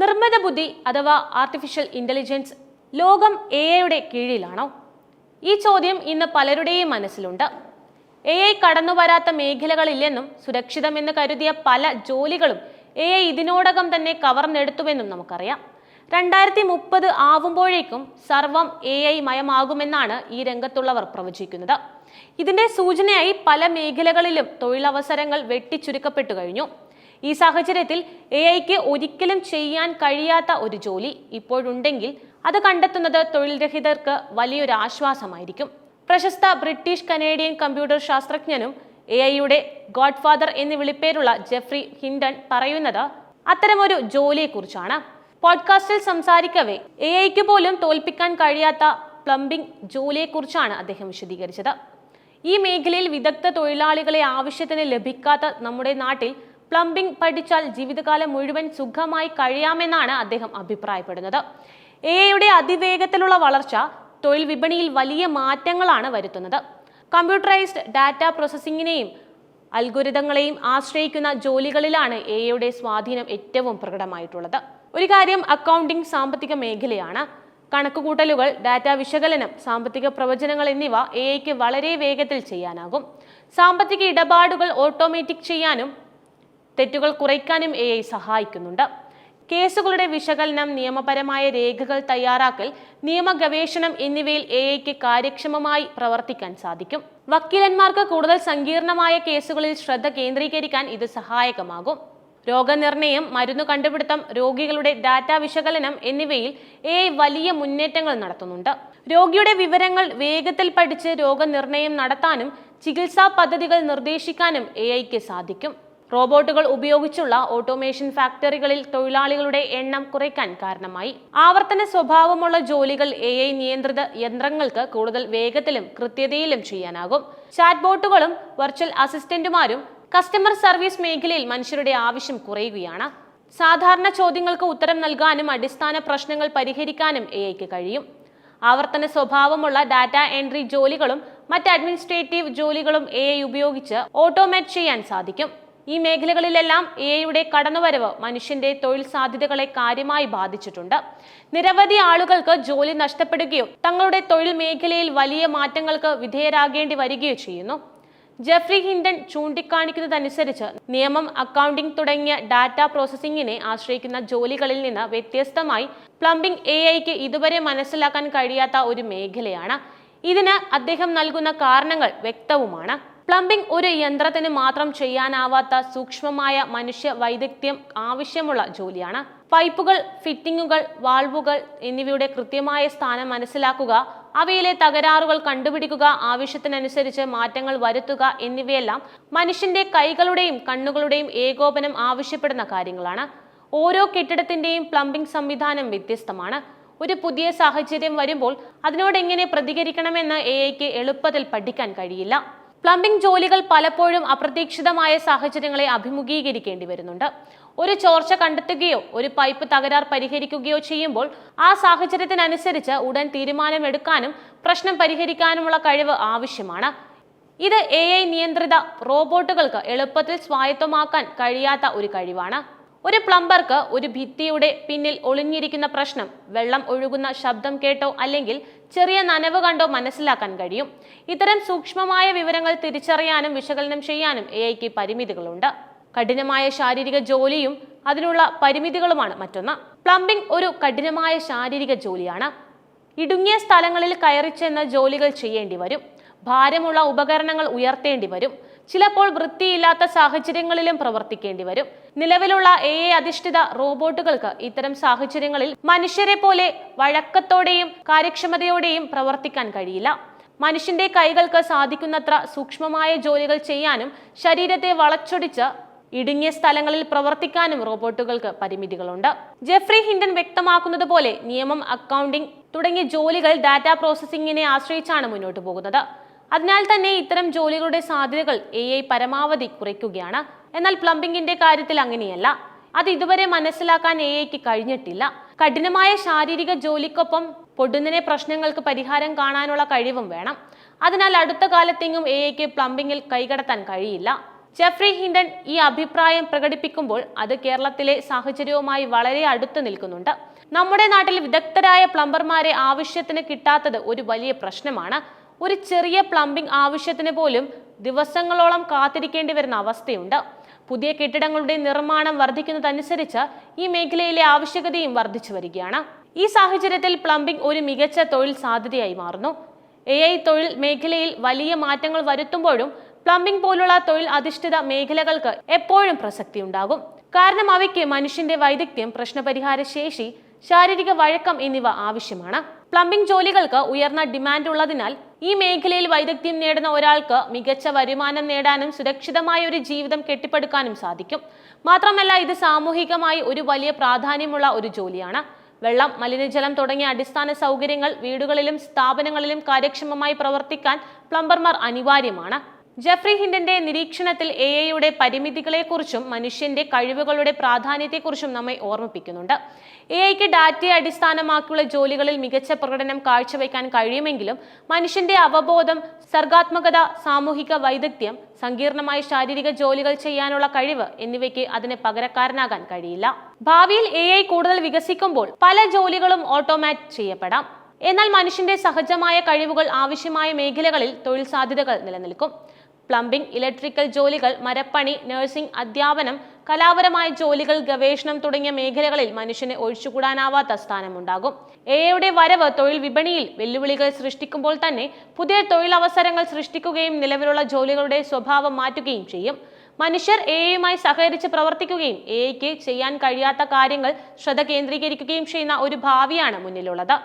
നിർമ്മിത ബുദ്ധി അഥവാ ആർട്ടിഫിഷ്യൽ ഇന്റലിജൻസ് ലോകം എ ഐയുടെ കീഴിലാണോ? ഈ ചോദ്യം ഇന്ന് പലരുടെയും മനസ്സിലുണ്ട്. എ ഐ കടന്നു വരാത്ത മേഖലകളില്ലെന്നും സുരക്ഷിതമെന്ന് കരുതിയ പല ജോലികളും എ ഐ ഇതിനോടകം തന്നെ കവർന്നെടുത്തുവെന്നും നമുക്കറിയാം. രണ്ടായിരത്തി മുപ്പത് ആവുമ്പോഴേക്കും സർവം എ ഐ മയമാകുമെന്നാണ് ഈ രംഗത്തുള്ളവർ പ്രവചിക്കുന്നത്. ഇതിന്റെ സൂചനയായി പല മേഖലകളിലും തൊഴിലവസരങ്ങൾ വെട്ടിച്ചുരുക്കപ്പെട്ടു കഴിഞ്ഞു. ഈ സാഹചര്യത്തിൽ എ ഐക്ക് ഒരിക്കലും ചെയ്യാൻ കഴിയാത്ത ഒരു ജോലി ഇപ്പോഴുണ്ടെങ്കിൽ അത് കണ്ടെത്തുന്നത് തൊഴിൽരഹിതർക്ക് വലിയൊരു ആശ്വാസമായിരിക്കും. പ്രശസ്ത ബ്രിട്ടീഷ് കനേഡിയൻ കമ്പ്യൂട്ടർ ശാസ്ത്രജ്ഞനും എ ഐയുടെ ഗോഡ്ഫാദർ എന്ന് വിളിപ്പേരുള്ള ജെഫ്രി ഹിൻഡൺ പറയുന്നത് അത്തരമൊരു ജോലിയെക്കുറിച്ചാണ്. പോഡ്കാസ്റ്റിൽ സംസാരിക്കവേ എ ഐക്ക് പോലും തോൽപ്പിക്കാൻ കഴിയാത്ത പ്ലംബിംഗ് ജോലിയെക്കുറിച്ചാണ് അദ്ദേഹം വിശദീകരിച്ചത്. ഈ മേഖലയിൽ വിദഗ്ധ തൊഴിലാളികളെ ആവശ്യത്തിന് ലഭിക്കാത്ത നമ്മുടെ നാട്ടിൽ പ്ലംബിംഗ് പഠിച്ചാൽ ജീവിതകാലം മുഴുവൻ സുഖമായി കഴിയാമെന്നാണ് അദ്ദേഹം അഭിപ്രായപ്പെടുന്നത്. എ ഐയുടെ അതിവേഗത്തിലുള്ള വളർച്ച തൊഴിൽ വിപണിയിൽ വലിയ മാറ്റങ്ങളാണ് വരുത്തുന്നത്. കമ്പ്യൂട്ടറൈസ്ഡ് ഡാറ്റ പ്രോസസ്സിങ്ങിനെയും അൽഗുരിതങ്ങളെയും ആശ്രയിക്കുന്ന ജോലികളിലാണ് എ ഐയുടെ സ്വാധീനം ഏറ്റവും പ്രകടമായിട്ടുള്ളത്. ഒരു കാര്യം അക്കൗണ്ടിംഗ് സാമ്പത്തിക മേഖലയാണ്. കണക്കുകൂട്ടലുകൾ ഡാറ്റ വിശകലനം സാമ്പത്തിക പ്രവചനങ്ങൾ എന്നിവ എ ഐക്ക് വളരെ വേഗത്തിൽ ചെയ്യാനാകും. സാമ്പത്തിക ഇടപാടുകൾ ഓട്ടോമാറ്റിക് ചെയ്യാനും തെറ്റുകൾ കുറയ്ക്കാനും എ ഐ സഹായിക്കുന്നുണ്ട്. കേസുകളുടെ വിശകലനം നിയമപരമായ രേഖകൾ തയ്യാറാക്കൽ നിയമ ഗവേഷണം എന്നിവയിൽ എ ഐക്ക് കാര്യക്ഷമമായി പ്രവർത്തിക്കാൻ സാധിക്കും. വക്കീലന്മാർക്ക് കൂടുതൽ സങ്കീർണമായ കേസുകളിൽ ശ്രദ്ധ കേന്ദ്രീകരിക്കാൻ ഇത് സഹായകമാകും. രോഗനിർണയം മരുന്ന് കണ്ടുപിടുത്തം രോഗികളുടെ ഡാറ്റ വിശകലനം എന്നിവയിൽ എ വലിയ മുന്നേറ്റങ്ങൾ നടത്തുന്നുണ്ട്. രോഗിയുടെ വിവരങ്ങൾ വേഗത്തിൽ പഠിച്ച് രോഗനിർണയം നടത്താനും ചികിത്സാ പദ്ധതികൾ നിർദ്ദേശിക്കാനും എ ഐക്ക് സാധിക്കും. റോബോട്ടുകൾ ഉപയോഗിച്ചുള്ള ഓട്ടോമേഷൻ ഫാക്ടറികളിൽ തൊഴിലാളികളുടെ എണ്ണം കുറയ്ക്കാൻ കാരണമായി. ആവർത്തന സ്വഭാവമുള്ള ജോലികൾ എ ഐ നിയന്ത്രിത യന്ത്രങ്ങൾക്ക് കൂടുതൽ വേഗത്തിലും കൃത്യതയിലും ചെയ്യാനാകും. ചാറ്റ്ബോട്ടുകളും വെർച്വൽ അസിസ്റ്റന്റുമാരും കസ്റ്റമർ സർവീസ് മേഖലയിൽ മനുഷ്യരുടെ ആവശ്യം കുറയുകയാണ്. സാധാരണ ചോദ്യങ്ങൾക്ക് ഉത്തരം നൽകാനും അടിസ്ഥാന പ്രശ്നങ്ങൾ പരിഹരിക്കാനും എ ഐക്ക് കഴിയും. ആവർത്തന സ്വഭാവമുള്ള ഡാറ്റ എൻട്രി ജോലികളും മറ്റ് അഡ്മിനിസ്ട്രേറ്റീവ് ജോലികളും എ ഐ ഉപയോഗിച്ച് ഓട്ടോമേറ്റ് ചെയ്യാൻ സാധിക്കും. ഈ മേഖലകളിലെല്ലാം എ ഐയുടെ കടന്നുവരവ് മനുഷ്യന്റെ തൊഴിൽ സാധ്യതകളെ കാര്യമായി ബാധിച്ചിട്ടുണ്ട്. നിരവധി ആളുകൾക്ക് ജോലി നഷ്ടപ്പെടുകയോ തങ്ങളുടെ തൊഴിൽ മേഖലയിൽ വലിയ മാറ്റങ്ങൾക്ക് വിധേയരാകേണ്ടി വരികയോ ചെയ്യുന്നു. ജെഫ്രി ഹിൻഡൻ ചൂണ്ടിക്കാണിക്കുന്നതനുസരിച്ച് നിയമം അക്കൗണ്ടിംഗ് തുടങ്ങിയ ഡാറ്റ പ്രോസസ്സിംഗിനെ ആശ്രയിക്കുന്ന ജോലികളിൽ നിന്ന് വ്യത്യസ്തമായി പ്ലംബിംഗ് എ ഐക്ക് ഇതുവരെ മനസ്സിലാക്കാൻ കഴിയാത്ത ഒരു മേഖലയാണ്. ഇതിന് അദ്ദേഹം നൽകുന്ന കാരണങ്ങൾ വ്യക്തവുമാണ്. പ്ലംബിംഗ് ഒരു യന്ത്രത്തിന് മാത്രം ചെയ്യാനാവാത്ത സൂക്ഷ്മമായ മനുഷ്യ വൈദഗ്ധ്യം ആവശ്യമുള്ള ജോലിയാണ്. പൈപ്പുകൾ ഫിറ്റിംഗുകൾ വാൾവുകൾ എന്നിവയുടെ കൃത്യമായ സ്ഥാനം മനസ്സിലാക്കുക അവയിലെ തകരാറുകൾ കണ്ടുപിടിക്കുക ആവശ്യത്തിനനുസരിച്ച് മാറ്റങ്ങൾ വരുത്തുക എന്നിവയെല്ലാം മനുഷ്യന്റെ കൈകളുടെയും കണ്ണുകളുടെയും ഏകോപനം ആവശ്യപ്പെടുന്ന കാര്യങ്ങളാണ്. ഓരോ കെട്ടിടത്തിന്റെയും പ്ലംബിംഗ് സംവിധാനം വ്യത്യസ്തമാണ്. ഒരു പുതിയ സാഹചര്യം വരുമ്പോൾ അതിനോട് എങ്ങനെ പ്രതികരിക്കണമെന്ന് എ ഐക്ക് എളുപ്പത്തിൽ പഠിക്കാൻ കഴിയില്ല. പ്ലംബിംഗ് ജോലികൾ പലപ്പോഴും അപ്രതീക്ഷിതമായ സാഹചര്യങ്ങളെ അഭിമുഖീകരിക്കേണ്ടി വരുന്നുണ്ട്. ഒരു ചോർച്ച കണ്ടെത്തുകയോ ഒരു പൈപ്പ് തകരാർ പരിഹരിക്കുകയോ ചെയ്യുമ്പോൾ ആ സാഹചര്യത്തിനനുസരിച്ച് ഉടൻ തീരുമാനമെടുക്കാനും പ്രശ്നം പരിഹരിക്കാനുമുള്ള കഴിവ് ആവശ്യമാണ്. ഇത് എ ഐ നിയന്ത്രിത റോബോട്ടുകൾക്ക് എളുപ്പത്തിൽ സ്വായത്തമാക്കാൻ കഴിയാത്ത ഒരു കഴിവാണ്. ഒരു പ്ലംബർക്ക് ഒരു ഭിത്തിയുടെ പിന്നിൽ ഒളിഞ്ഞിരിക്കുന്ന പ്രശ്നം വെള്ളം ഒഴുകുന്ന ശബ്ദം കേട്ടോ അല്ലെങ്കിൽ ചെറിയ നനവ് കണ്ടോ മനസ്സിലാക്കാൻ കഴിയും. ഇത്തരം സൂക്ഷ്മമായ വിവരങ്ങൾ തിരിച്ചറിയാനും വിശകലനം ചെയ്യാനും എ ഐക്ക് പരിമിതികളുണ്ട്. കഠിനമായ ശാരീരിക ജോലിയും അതിനുള്ള പരിമിതികളുമാണ് മറ്റൊന്ന്. പ്ലംബിംഗ് ഒരു കഠിനമായ ശാരീരിക ജോലിയാണ്. ഇടുങ്ങിയ സ്ഥലങ്ങളിൽ കയറിച്ചെന്ന് ജോലികൾ ചെയ്യേണ്ടി വരും. ഭാരമുള്ള ഉപകരണങ്ങൾ ഉയർത്തേണ്ടി വരും. ചിലപ്പോൾ വൃത്തിയില്ലാത്ത സാഹചര്യങ്ങളിലും പ്രവർത്തിക്കേണ്ടി വരും. നിലവിലുള്ള എ ഐ അധിഷ്ഠിത റോബോട്ടുകൾക്ക് ഇത്തരം സാഹചര്യങ്ങളിൽ മനുഷ്യരെ പോലെ വഴക്കത്തോടെയും കാര്യക്ഷമതയോടെയും പ്രവർത്തിക്കാൻ കഴിയില്ല. മനുഷ്യന്റെ കൈകൾക്ക് സാധിക്കുന്നത്ര സൂക്ഷ്മമായ ജോലികൾ ചെയ്യാനും ശരീരത്തെ വളച്ചൊടിച്ച് ഇടുങ്ങിയ സ്ഥലങ്ങളിൽ പ്രവർത്തിക്കാനും റോബോട്ടുകൾക്ക് പരിമിതികളുണ്ട്. ജെഫ്രി ഹിൻഡൻ വ്യക്തമാക്കുന്നത് പോലെ നിയമം അക്കൗണ്ടിംഗ് തുടങ്ങിയ ജോലികൾ ഡാറ്റ പ്രോസസ്സിംഗിനെ ആശ്രയിച്ചാണ് മുന്നോട്ട് പോകുന്നത്. അതിനാൽ തന്നെ ഇത്തരം ജോലികളുടെ സാധ്യതകൾ എ ഐ പരമാവധി കുറയ്ക്കുകയാണ്. എന്നാൽ പ്ലംബിംഗിന്റെ കാര്യത്തിൽ അങ്ങനെയല്ല. അത് ഇതുവരെ മനസ്സിലാക്കാൻ എ ഐക്ക് കഴിഞ്ഞിട്ടില്ല. കഠിനമായ ശാരീരിക ജോലിക്കൊപ്പം പൊടുന്നിനെ പ്രശ്നങ്ങൾക്ക് പരിഹാരം കാണാനുള്ള കഴിവും വേണം. അതിനാൽ അടുത്ത കാലത്തെങ്ങും എ ഐക്ക് പ്ലംബിംഗിൽ കൈകടത്താൻ കഴിയില്ല. ജെഫ്രി ഹിൻഡൻ ഈ അഭിപ്രായം പ്രകടിപ്പിക്കുമ്പോൾ അത് കേരളത്തിലെ സാഹചര്യവുമായി വളരെ അടുത്ത് നിൽക്കുന്നുണ്ട്. നമ്മുടെ നാട്ടിൽ വിദഗ്ധരായ പ്ലംബർമാരെ ആവശ്യത്തിന് കിട്ടാത്തത് ഒരു വലിയ പ്രശ്നമാണ്. ഒരു ചെറിയ പ്ലംബിംഗ് ആവശ്യത്തിന് പോലും ദിവസങ്ങളോളം കാത്തിരിക്കേണ്ടി വരുന്ന അവസ്ഥയുണ്ട്. പുതിയ കെട്ടിടങ്ങളുടെ നിർമ്മാണം വർദ്ധിക്കുന്നതനുസരിച്ച് ഈ മേഖലയിലെ ആവശ്യകതയും വർദ്ധിച്ചു വരികയാണ്. ഈ സാഹചര്യത്തിൽ പ്ലംബിംഗ് ഒരു മികച്ച തൊഴിൽ സാധ്യതയായി മാറുന്നു. എ ഐ തൊഴിൽ മേഖലയിൽ വലിയ മാറ്റങ്ങൾ വരുത്തുമ്പോഴും പ്ലംബിംഗ് പോലുള്ള തൊഴിൽ അധിഷ്ഠിത മേഖലകൾക്ക് എപ്പോഴും പ്രസക്തി ഉണ്ടാകും കാരണം അവയ്ക്ക് മനുഷ്യന്റെ വൈദഗ്ധ്യം പ്രശ്നപരിഹാര ശേഷി ശാരീരിക വഴക്കം എന്നിവ ആവശ്യമാണ്. പ്ലംബിംഗ് ജോലികൾക്ക് ഉയർന്ന ഡിമാൻഡ് ഉള്ളതിനാൽ ഈ മേഖലയിൽ വൈദഗ്ധ്യം നേടുന്ന ഒരാൾക്ക് മികച്ച വരുമാനം നേടാനും സുരക്ഷിതമായ ഒരു ജീവിതം കെട്ടിപ്പടുക്കാനും സാധിക്കും. മാത്രമല്ല ഇത് സാമൂഹികമായി ഒരു വലിയ പ്രാധാന്യമുള്ള ഒരു ജോലിയാണ്. വെള്ളം മലിനജലം തുടങ്ങിയ അടിസ്ഥാന സൗകര്യങ്ങൾ വീടുകളിലും സ്ഥാപനങ്ങളിലും കാര്യക്ഷമമായി പ്രവർത്തിക്കാൻ പ്ലംബർമാർ അനിവാര്യമാണ്. ജെഫ്രി ഹിൻഡന്റെ നിരീക്ഷണത്തിൽ എ ഐയുടെ പരിമിതികളെക്കുറിച്ചും മനുഷ്യന്റെ കഴിവുകളുടെ പ്രാധാന്യത്തെക്കുറിച്ചും നമ്മെ ഓർമ്മിപ്പിക്കുന്നുണ്ട്. എ ഐക്ക് ഡാറ്റയെ അടിസ്ഥാനമാക്കിയുള്ള ജോലികളിൽ മികച്ച പ്രകടനം കാഴ്ചവെക്കാൻ കഴിയുമെങ്കിലും മനുഷ്യന്റെ അവബോധം സർഗാത്മകത സാമൂഹിക വൈദഗ്ധ്യം സങ്കീർണമായ ശാരീരിക ജോലികൾ ചെയ്യാനുള്ള കഴിവ് എന്നിവയ്ക്ക് അതിന് പകരക്കാരനാകാൻ കഴിയില്ല. ഭാവിയിൽ എ കൂടുതൽ വികസിക്കുമ്പോൾ പല ജോലികളും ഓട്ടോമാറ്റ് ചെയ്യപ്പെടാം. എന്നാൽ മനുഷ്യന്റെ സഹജമായ കഴിവുകൾ ആവശ്യമായ മേഖലകളിൽ തൊഴിൽ സാധ്യതകൾ നിലനിൽക്കും. പ്ലംബിംഗ് ഇലക്ട്രിക്കൽ ജോലികൾ മരപ്പണി നഴ്സിംഗ് അധ്യാപനം കലാപരമായ ജോലികൾ ഗവേഷണം തുടങ്ങിയ മേഖലകളിൽ മനുഷ്യന് ഒഴിച്ചുകൂടാനാവാത്ത സ്ഥാനമുണ്ടാകും. എയുടെ വരവ് തൊഴിൽ വിപണിയിൽ വെല്ലുവിളികൾ സൃഷ്ടിക്കുമ്പോൾ തന്നെ പുതിയ തൊഴിലവസരങ്ങൾ സൃഷ്ടിക്കുകയും നിലവിലുള്ള ജോലികളുടെ സ്വഭാവം മാറ്റുകയും ചെയ്യും. മനുഷ്യർ എയുമായി സഹകരിച്ച് പ്രവർത്തിക്കുകയും എയ്ക്ക് ചെയ്യാൻ കഴിയാത്ത കാര്യങ്ങൾ ശ്രദ്ധ കേന്ദ്രീകരിക്കുകയും ചെയ്യുന്ന ഒരു ഭാവിയാണ് മുന്നിലുള്ളത്.